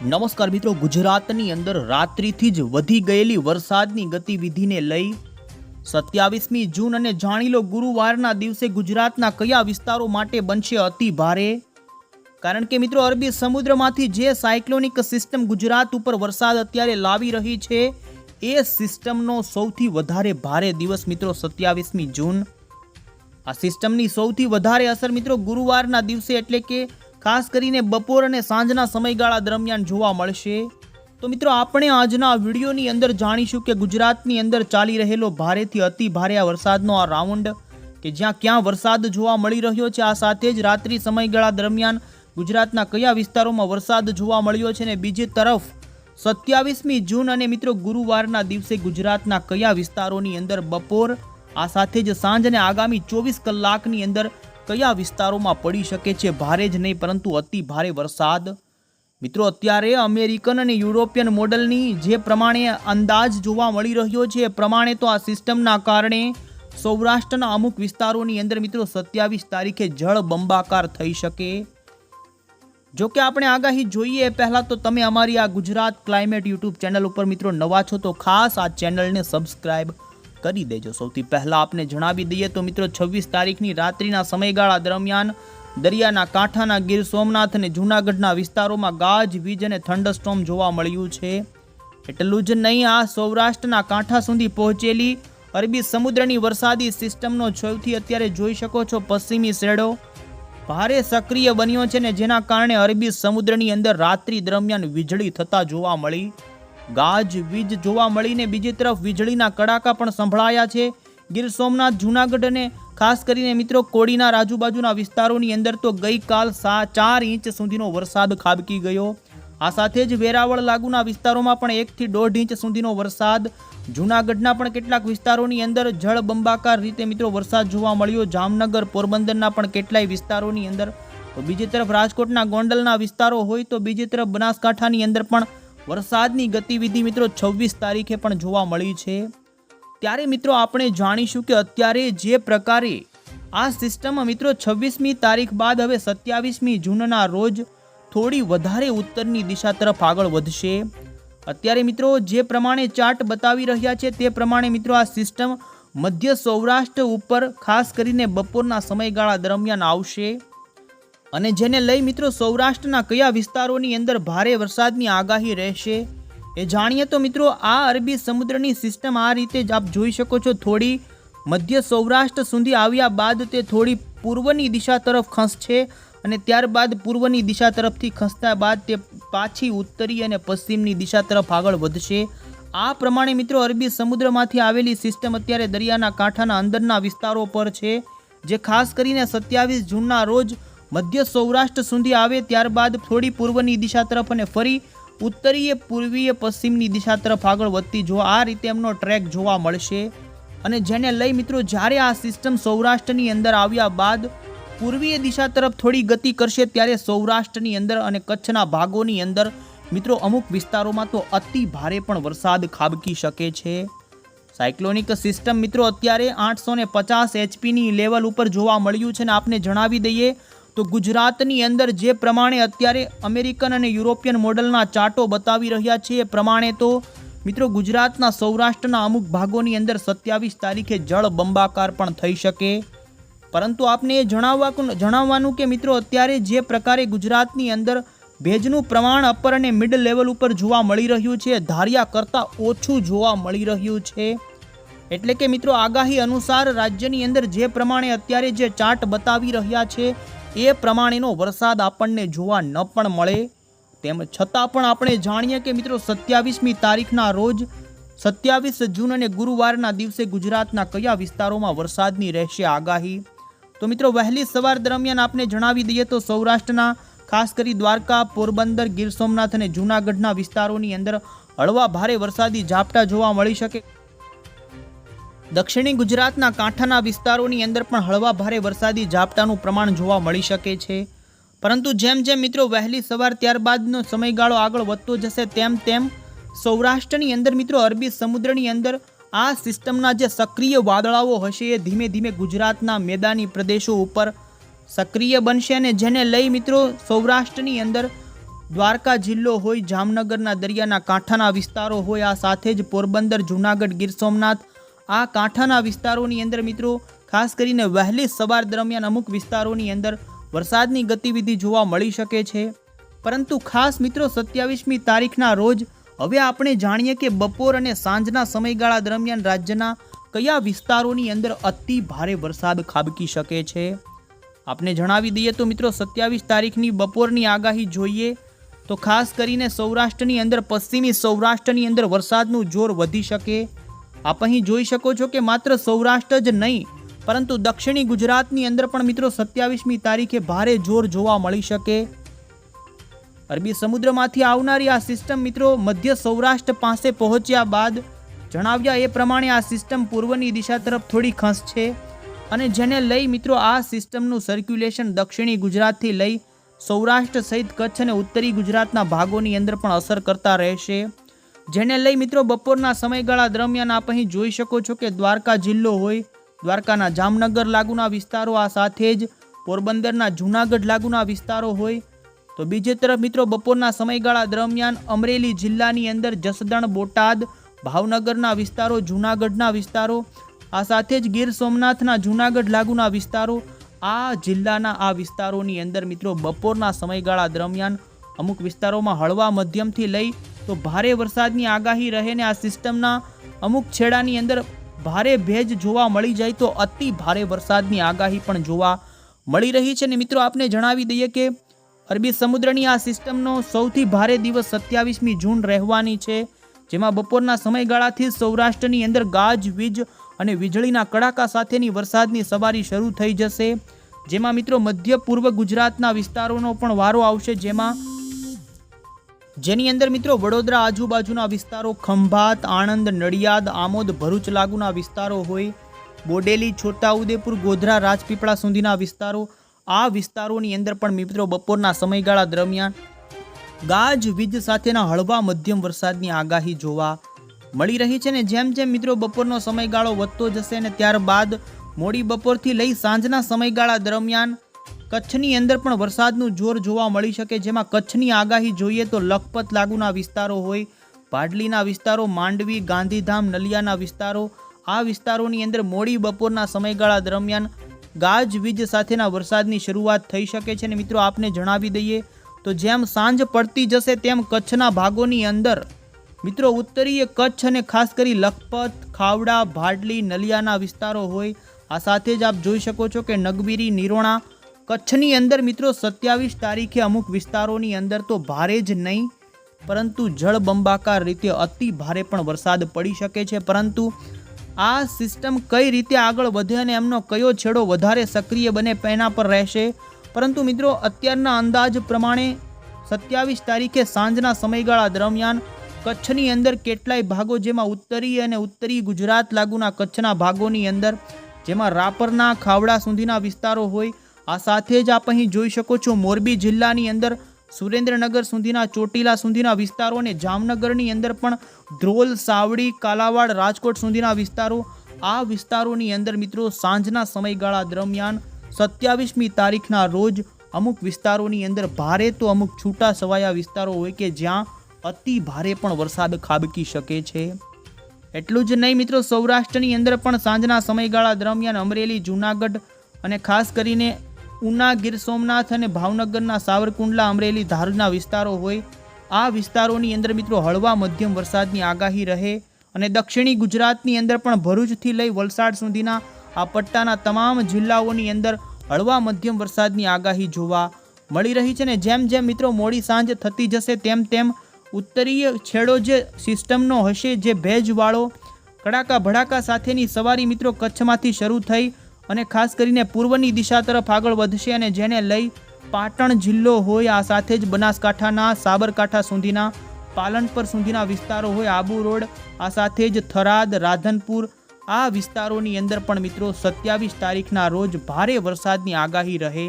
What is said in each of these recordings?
નમસ્કાર મિત્રો, ગુજરાતની અંદર રાત્રિથી જ વધી ગયેલી વરસાદની ગતિવિધિને લઈ સત્યાવીસમી જૂન અને જાણી લો ગુરુવારના દિવસે ગુજરાતના કયા વિસ્તારો માટે બનશે અતિ ભારે? કારણ કે મિત્રો, અરબી સમુદ્રમાંથી જે સાયક્લોનિક સિસ્ટમ ગુજરાત ઉપર વરસાદ અત્યારે લાવી રહી છે, એ સિસ્ટમનો સૌથી વધારે ભારે દિવસ મિત્રો સત્યાવીસમી જૂન. આ સિસ્ટમની સૌથી વધારે અસર મિત્રો ગુરુવારના દિવસે એટલે કે ખાસ કરીને બપોર અને સાંજના સમયગાળા દરમિયાન જોવા મળશે. તો મિત્રો, આપણે આજના વિડીયોની અંદર જાણીશું કે ગુજરાતની અંદર ચાલી રહેલો ભારેથી અતિ ભારે વરસાદનો આ રાઉન્ડ કે જ્યાં ક્યાં વરસાદ જોવા મળી રહ્યો છે. આ સાથે જ રાત્રિ સમયગાળા દરમિયાન ગુજરાતના કયા વિસ્તારોમાં વરસાદ જોવા મળ્યો છે ને બીજી તરફ સત્યાવીસમી જૂન અને મિત્રો, ગુરુવારના દિવસે ગુજરાતના કયા વિસ્તારોની અંદર બપોર, આ સાથે જ સાંજ અને આગામી ચોવીસ કલાકની અંદર કયા વિસ્તારોમાં પડી શકે છે ભારે જ નહીં, પરંતુ અતિ ભારે વરસાદ. મિત્રો, અત્યારે અમેરિકન અને યુરોપિયન મોડલની જે પ્રમાણે અંદાજ જોવા મળી રહ્યો છે, એ પ્રમાણે તો આ સિસ્ટમના કારણે સૌરાષ્ટ્રના અમુક વિસ્તારોની અંદર મિત્રો સત્યાવીસ તારીખે જળ બંબાકાર થઈ શકે. જો કે આપણે આગાહી જોઈએ, પહેલાં તો તમે અમારી આ ગુજરાત ક્લાઇમેટ યુટ્યુબ ચેનલ ઉપર મિત્રો નવા છો, તો ખાસ આ ચેનલને સબસ્ક્રાઇબ કરી દેજો. સૌથી પહેલાં આપને જણાવી દઈએ તો મિત્રો, છવ્વીસ તારીખની રાત્રિના સમયગાળા દરમિયાન દરિયાના કાંઠાના ગીર સોમનાથ અને જૂનાગઢના વિસ્તારોમાં ગાજ, વીજ અને થંડરસ્ટોમ જોવા મળ્યું છે. એટલું જ નહીં, આ સૌરાષ્ટ્રના કાંઠા સુધી પહોંચેલી અરબી સમુદ્રની વરસાદી સિસ્ટમનો છોવથી અત્યારે જોઈ શકો છો પશ્ચિમી શેડો. ભારે સક્રિય બન્યો છે ને જેના કારણે અરબી સમુદ્રની અંદર રાત્રિ દરમિયાન વીજળી થતા જોવા મળી. ગાજ, વીજ જોવા મળીને બીજી તરફ વીજળીના કડાકા પણ સંભળાયા છે. ગીર સોમનાથ, જૂનાગઢ અને ખાસ કરીને મિત્રો કોડીના આજુબાજુના વિસ્તારોની અંદર તો ગઈકાલ સા, ચાર ઇંચ સુધીનો વરસાદ ખાબકી ગયો. આ સાથે જ વેરાવળ લાગુના વિસ્તારોમાં પણ એકથી દોઢ ઇંચ સુધીનો વરસાદ. જૂનાગઢના પણ કેટલાક વિસ્તારોની અંદર જળબંબાકાર રીતે મિત્રો વરસાદ જોવા મળ્યો. જામનગર, પોરબંદરના પણ કેટલાય વિસ્તારોની અંદર. તો બીજી તરફ રાજકોટના ગોંડલના વિસ્તારો હોય તો બીજી તરફ બનાસકાંઠાની અંદર પણ વરસાદની ગતિવિધિ મિત્રો છવ્વીસ તારીખે પણ જોવા મળી છે. ત્યારે મિત્રો આપણે જાણીશું કે અત્યારે જે પ્રકારે આ સિસ્ટમમાં મિત્રો છવ્વીસમી તારીખ બાદ હવે સત્યાવીસમી જૂનના રોજ થોડી વધારે ઉત્તરની દિશા તરફ આગળ વધશે. અત્યારે મિત્રો જે પ્રમાણે ચાર્ટ બતાવી રહ્યા છે તે પ્રમાણે મિત્રો આ સિસ્ટમ મધ્ય સૌરાષ્ટ્ર ઉપર ખાસ કરીને બપોરના સમયગાળા દરમિયાન આવશે. અને જેને લઈ મિત્રો સૌરાષ્ટ્રના કયા વિસ્તારોની અંદર ભારે વરસાદની આગાહી રહેશે એ જાણીએ તો મિત્રો આ અરબી સમુદ્રની સિસ્ટમ આ રીતે જ આપ જોઈ શકો છો થોડી મધ્ય સૌરાષ્ટ્ર સુધી આવ્યા બાદ તે થોડી પૂર્વની દિશા તરફ ખસશે અને ત્યારબાદ પૂર્વની દિશા તરફથી ખસતા બાદ તે પાછી ઉત્તરી અને પશ્ચિમની દિશા તરફ આગળ વધશે. આ પ્રમાણે મિત્રો અરબી સમુદ્રમાંથી આવેલી સિસ્ટમ અત્યારે દરિયાના કાંઠાના અંદરના વિસ્તારો પર છે, જે ખાસ કરીને સત્યાવીસ જૂનના રોજ મધ્ય સૌરાષ્ટ્ર સુધી આવે ત્યારબાદ થોડી પૂર્વની દિશા તરફ અને ફરી ઉત્તરીય, પૂર્વીય, પશ્ચિમની દિશા તરફ આગળ વધતી જો આ રીતે એમનો ટ્રેક જોવા મળશે. અને જેને લઈ મિત્રો, જ્યારે આ સિસ્ટમ સૌરાષ્ટ્રની અંદર આવ્યા બાદ પૂર્વીય દિશા તરફ થોડી ગતિ કરશે, ત્યારે સૌરાષ્ટ્રની અંદર અને કચ્છના ભાગોની અંદર મિત્રો, અમુક વિસ્તારોમાં તો અતિ ભારે પણ વરસાદ ખાબકી શકે છે. સાયક્લોનિક સિસ્ટમ મિત્રો, અત્યારે આઠસો ને પચાસ એચપીની લેવલ ઉપર જોવા મળ્યું છે ને આપને જણાવી દઈએ તો ગુજરાતની અંદર જે પ્રમાણે અત્યારે અમેરિકન અને યુરોપિયન મોડલના ચાર્ટો બતાવી રહ્યા છે એ પ્રમાણે તો મિત્રો ગુજરાતના સૌરાષ્ટ્રના અમુક ભાગોની અંદર સત્યાવીસ તારીખે જળ બંબાકાર પણ થઈ શકે. પરંતુ આપને એ જણાવવા જણાવવાનું કે મિત્રો અત્યારે જે પ્રકારે ગુજરાતની અંદર ભેજનું પ્રમાણ અપર અને મિડ લેવલ ઉપર જોવા મળી રહ્યું છે, ધાર્યા કરતાં ઓછું જોવા મળી રહ્યું છે. એટલે કે મિત્રો આગાહી અનુસાર રાજ્યની અંદર જે પ્રમાણે અત્યારે જે ચાર્ટ બતાવી રહ્યા છે એ પ્રમાણેનો વરસાદ આપણને જોવા ન પણ મળે. તેમ છતાં પણ આપણે જાણીએ કે મિત્રો સત્યાવીસમી તારીખના રોજ સત્યાવીસ જૂન અને ગુરુવારના દિવસે ગુજરાતના કયા વિસ્તારોમાં વરસાદની રહેશે આગાહી? તો મિત્રો વહેલી સવાર દરમિયાન આપને જણાવી દઈએ તો સૌરાષ્ટ્રના, ખાસ કરી દ્વારકા, પોરબંદર, ગીર સોમનાથ અને જૂનાગઢના વિસ્તારોની અંદર હળવા ભારે વરસાદી ઝાપટા જોવા મળી શકે. દક્ષિણી ગુજરાતના કાંઠાના વિસ્તારોની અંદર પણ હળવા ભારે વરસાદી ઝાપટાનું પ્રમાણ જોવા મળી શકે છે. પરંતુ જેમ જેમ મિત્રો વહેલી સવાર ત્યારબાદનો સમયગાળો આગળ વધતો જશે, તેમ તેમ સૌરાષ્ટ્રની અંદર મિત્રો અરબી સમુદ્રની અંદર આ સિસ્ટમના જે સક્રિય વાદળાઓ હશે એ ધીમે ધીમે ગુજરાતના મેદાની પ્રદેશો ઉપર સક્રિય બનશે અને જેને લઈ મિત્રો સૌરાષ્ટ્રની અંદર દ્વારકા જિલ્લો હોય, જામનગરના દરિયાના કાંઠાના વિસ્તારો હોય, આ સાથે જ પોરબંદર, જૂનાગઢ, ગીર સોમનાથ આ કાંઠાના વિસ્તારોની અંદર મિત્રો, ખાસ કરીને વહેલી સવાર દરમિયાન અમુક વિસ્તારોની અંદર વરસાદની ગતિવિધિ જોવા મળી શકે છે. પરંતુ ખાસ મિત્રો, સત્યાવીસમી તારીખના રોજ હવે આપણે જાણીએ કે બપોર અને સાંજના સમયગાળા દરમિયાન રાજ્યના કયા વિસ્તારોની અંદર અતિ ભારે વરસાદ ખાબકી શકે છે? આપને જણાવી દઈએ તો મિત્રો, સત્યાવીસ તારીખની બપોરની આગાહી જોઈએ તો ખાસ કરીને સૌરાષ્ટ્રની અંદર, પશ્ચિમી સૌરાષ્ટ્રની અંદર વરસાદનું જોર વધી શકે. આપ અહીં જોઈ શકો છો કે માત્ર સૌરાષ્ટ્ર જ નહીં, પરંતુ દક્ષિણી ગુજરાતની અંદર પણ મિત્રો સત્યાવીસમી તારીખે ભારે જોર જોવા મળી શકે. અરબી સમુદ્રમાંથી આવનારી આ સિસ્ટમ મિત્રો મધ્ય સૌરાષ્ટ્ર પાસે પહોંચ્યા બાદ જણાવ્યા એ પ્રમાણે આ સિસ્ટમ પૂર્વની દિશા તરફ થોડી ખસશે અને જેને લઈ મિત્રો આ સિસ્ટમનું સર્ક્યુલેશન દક્ષિણી ગુજરાતથી લઈ સૌરાષ્ટ્ર સહિત કચ્છ અને ઉત્તરી ગુજરાતના ભાગોની અંદર પણ અસર કરતા રહેશે. જેને લઈ મિત્રો બપોરના સમયગાળા દરમિયાન આપ અહીં જોઈ શકો છો કે દ્વારકા જિલ્લો હોય, દ્વારકાના જામનગર લાગુના વિસ્તારો આ સાથે જ, પોરબંદરના જૂનાગઢ લાગુના વિસ્તારો હોય. તો બીજી તરફ મિત્રો બપોરના સમયગાળા દરમિયાન અમરેલી જિલ્લાની અંદર જસદણ, બોટાદ, ભાવનગરના વિસ્તારો, જૂનાગઢના વિસ્તારો, આ સાથે જ ગીર સોમનાથના જૂનાગઢ લાગુના વિસ્તારો, આ જિલ્લાના આ વિસ્તારોની અંદર મિત્રો બપોરના સમયગાળા દરમિયાન અમુક વિસ્તારોમાં હળવા મધ્યમથી લઈ તો ભારે વરસાદની આગાહી રહે ને આ સિસ્ટમના અમુક છેડાની અંદર ભારે ભેજ જોવા મળી જાય તો અતિ ભારે વરસાદની આગાહી પણ જોવા મળી રહી છે ને મિત્રો આપને જણાવી દઈએ કે અરબી સમુદ્રની આ સિસ્ટમનો સૌથી ભારે દિવસ સત્યાવીસમી જૂન રહેવાની છે, જેમાં બપોરના સમયગાળાથી સૌરાષ્ટ્રની અંદર ગાજ, વીજ અને વીજળીના કડાકા સાથેની વરસાદની સવારી શરૂ થઈ જશે. જેમાં મિત્રો મધ્ય પૂર્વ ગુજરાતના વિસ્તારોનો પણ વારો આવશે, જેમાં જેની અંદર મિત્રો વડોદરા આજુબાજુના વિસ્તારો ખંભાત, આણંદ, નડિયાદ, આમોદ, ભરૂચ લાગુના વિસ્તારો હોય, બોડેલી, છોટાઉદેપુર, ગોધરા, રાજપીપળા સુધીના વિસ્તારો. આ વિસ્તારોની અંદર પણ મિત્રો બપોરના સમયગાળા દરમિયાન ગાજ, વીજ સાથેના હળવા મધ્યમ વરસાદની આગાહી જોવા મળી રહી છે ને જેમ જેમ મિત્રો બપોરનો સમયગાળો વધતો જશે ને ત્યારબાદ મોડી બપોરથી લઈ સાંજના સમયગાળા દરમિયાન કચ્છની અંદર પણ વરસાદનું જોર જોવા મળી શકે, જેમાં કચ્છની આગાહી જોઈએ તો લખપત લાગુના વિસ્તારો હોય પાડલીના વિસ્તારો, માંડવી, ગાંધીધામ, નલિયાના વિસ્તારો, આ વિસ્તારોની અંદર મોડી બપોરના સમયગાળા દરમિયાન ગાજવીજ સાથેના વરસાદની શરૂઆત થઈ શકે છે અને મિત્રો આપને જણાવી દઈએ, તો જેમ સાંજ પડતી જશે તેમ કચ્છના ભાગોની અંદર, મિત્રો ઉત્તરીય કચ્છ અને ખાસ કરી લખપત, ખાવડા, ભાડલી, નલિયાના વિસ્તારો હોય, આ સાથે જ આપ જોઈ શકો છો કે નગબીરી, નિરોણા કચ્છની અંદર મિત્રો સત્યાવીસ તારીખે અમુક વિસ્તારોની અંદર તો ભારે જ નહીં, પરંતુ જળબંબાકાર રીતે અતિ ભારે પણ વરસાદ પડી શકે છે. પરંતુ આ સિસ્ટમ કઈ રીતે આગળ વધે અને એમનો કયો છેડો વધારે સક્રિય બને એના પર રહેશે? પરંતુ મિત્રો અત્યારના અંદાજ પ્રમાણે સત્યાવીસ તારીખે સાંજના સમયગાળા દરમિયાન કચ્છની અંદર કેટલાય ભાગો જેમાં ઉત્તરી અને ઉત્તરી ગુજરાત લાગુના કચ્છના ભાગોની અંદર, જેમાં રાપરના ખાવડા સુધીના વિસ્તારો હોય આ સાથે જ આપ અહીં જોઈ શકો છો મોરબી જિલ્લાની અંદર સુરેન્દ્રનગર સુધીના, ચોટીલા સુધીના વિસ્તારો અને જામનગરની અંદર પણ ધ્રોલ, સાવડી, કાલાવાડ, રાજકોટ સુધીના વિસ્તારો. આ વિસ્તારોની અંદર મિત્રો સાંજના સમયગાળા દરમિયાન સત્યાવીસમી તારીખના રોજ અમુક વિસ્તારોની અંદર ભારે તો અમુક છૂટા છવાયા વિસ્તારો હોય કે જ્યાં અતિ ભારે પણ વરસાદ ખાબકી શકે છે. એટલું જ નહીં મિત્રો સૌરાષ્ટ્રની અંદર પણ સાંજના સમયગાળા દરમિયાન અમરેલી, જૂનાગઢ અને ખાસ કરીને ઉના ગીર સોમનાથ અને ભાવનગરના સાવરકુંડલા અમરેલી ધારના વિસ્તારો હોય. આ વિસ્તારોની અંદર મિત્રો હળવા મધ્યમ વરસાદની આગાહી રહે અને દક્ષિણી ગુજરાતની અંદર પણ ભરૂચથી લઈ વલસાડ સુધીના આ પટ્ટાના તમામ જિલ્લાઓની અંદર હળવા મધ્યમ વરસાદની આગાહી જોવા મળી રહી છે ને જેમ જેમ મિત્રો મોડી સાંજ થતી જશે તેમ તેમ ઉત્તરીય છેડો જે સિસ્ટમનો હશે જે ભેજવાળો કડાકા ભડાકા સાથેની સવારી મિત્રો કચ્છમાંથી શરૂ થઈ અને ખાસ કરીને પૂર્વની દિશા તરફ આગળ વધશે અને જેને લઈ પાટણ જિલ્લો હોય, આ સાથે જ બનાસકાંઠાના, સાબરકાંઠા સુધીના, પાલનપર સુધીના વિસ્તારો હોય, આબુ રોડ, આ સાથે જ થરાદ, રાધનપુર, આ વિસ્તારોની અંદર પણ મિત્રો સત્યાવીસ તારીખના રોજ ભારે વરસાદની આગાહી રહે.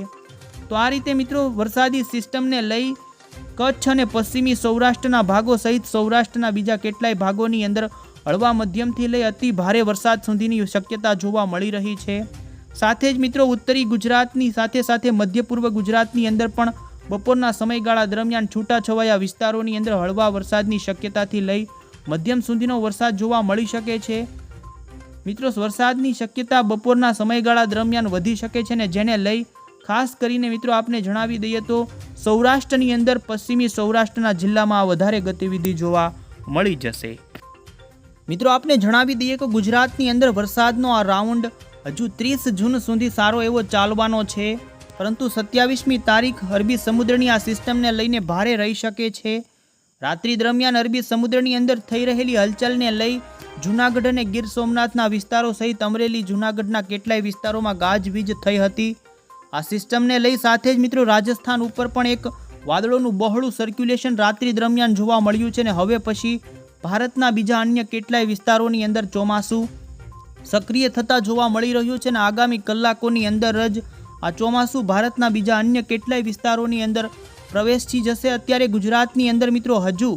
તો આ રીતે મિત્રો વરસાદી સિસ્ટમને લઈ કચ્છ અને પશ્ચિમી સૌરાષ્ટ્રના ભાગો સહિત સૌરાષ્ટ્રના બીજા કેટલાય ભાગોની અંદર હળવા મધ્યમથી લઈ અતિ ભારે વરસાદ સુધીની શક્યતા જોવા મળી રહી છે. સાથે જ મિત્રો ઉત્તરી ગુજરાતની સાથે સાથે મધ્ય પૂર્વ ગુજરાતની અંદર પણ બપોરના સમયગાળા દરમિયાન છૂટાછવાયા વિસ્તારોની અંદર હળવા વરસાદની શક્યતાથી લઈ મધ્યમ સુધીનો વરસાદ જોવા મળી શકે છે. મિત્રો, વરસાદની શક્યતા બપોરના સમયગાળા દરમિયાન વધી શકે છે ને જેને લઈ ખાસ કરીને મિત્રો આપને જણાવી દઈએ તો સૌરાષ્ટ્રની અંદર પશ્ચિમી સૌરાષ્ટ્રના જિલ્લામાં વધારે ગતિવિધિ જોવા મળી જશે. મિત્રો, આપને જણાવી દઈએ કે ગુજરાતની અંદર વરસાદનો આ રાઉન્ડ હજુ ત્રીસ જૂન સુધી સારો એવો ચાલવાનો છે. પરંતુ સત્યાવીસમી તારીખ અરબી સમુદ્રની આ સિસ્ટમને લઈને ભારે રહી શકે છે. રાત્રિ દરમિયાન અરબી સમુદ્રની અંદર થઈ રહેલી હલચલને લઈ જૂનાગઢ અને ગીર સોમનાથના વિસ્તારો સહિત અમરેલી, જૂનાગઢના કેટલાય વિસ્તારોમાં ગાજવીજ થઈ હતી. આ સિસ્ટમને લઈ સાથે જ મિત્રો રાજસ્થાન ઉપર પણ એક વાદળોનું બહોળું સર્ક્યુલેશન રાત્રિ દરમિયાન જોવા મળ્યું છે ને હવે પછી ભારતના બીજા અન્ય કેટલાય વિસ્તારોની અંદર ચોમાસું સક્રિય થતા જોવા મળી રહ્યું છે ને આગામી કલાકોની અંદર જ આ ચોમાસું ભારતના બીજા અન્ય કેટલાય વિસ્તારોની અંદર પ્રવેશી જશે. અત્યારે ગુજરાતની અંદર મિત્રો હજુ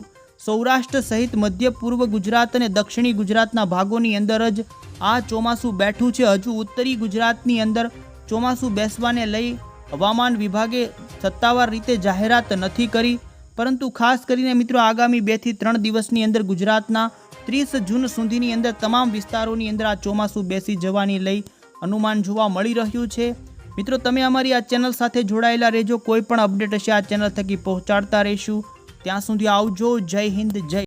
સૌરાષ્ટ્ર સહિત મધ્ય પૂર્વ ગુજરાત અને દક્ષિણી ગુજરાતના ભાગોની અંદર જ આ ચોમાસું બેઠું છે. હજુ ઉત્તરી ગુજરાતની અંદર ચોમાસું બેસવાને લઈ હવામાન વિભાગે સત્તાવાર રીતે જાહેરાત નથી કરી. પરંતુ ખાસ કરીને મિત્રો આગામી બેથી ત્રણ દિવસની અંદર ગુજરાતના ત્રીસ જૂન સુધીની અંદર તમામ વિસ્તારોની અંદર આ ચોમાસું બેસી જવાની લઈ અનુમાન જોવા મળી રહ્યું છે. મિત્રો, તમે અમારી આ ચેનલ સાથે જોડાયેલા રહેજો. કોઈ પણ અપડેટ હશે, આ ચેનલ થકી પહોંચાડતા રહીશું. ત્યાં સુધી આવજો. જય હિન્દ, જય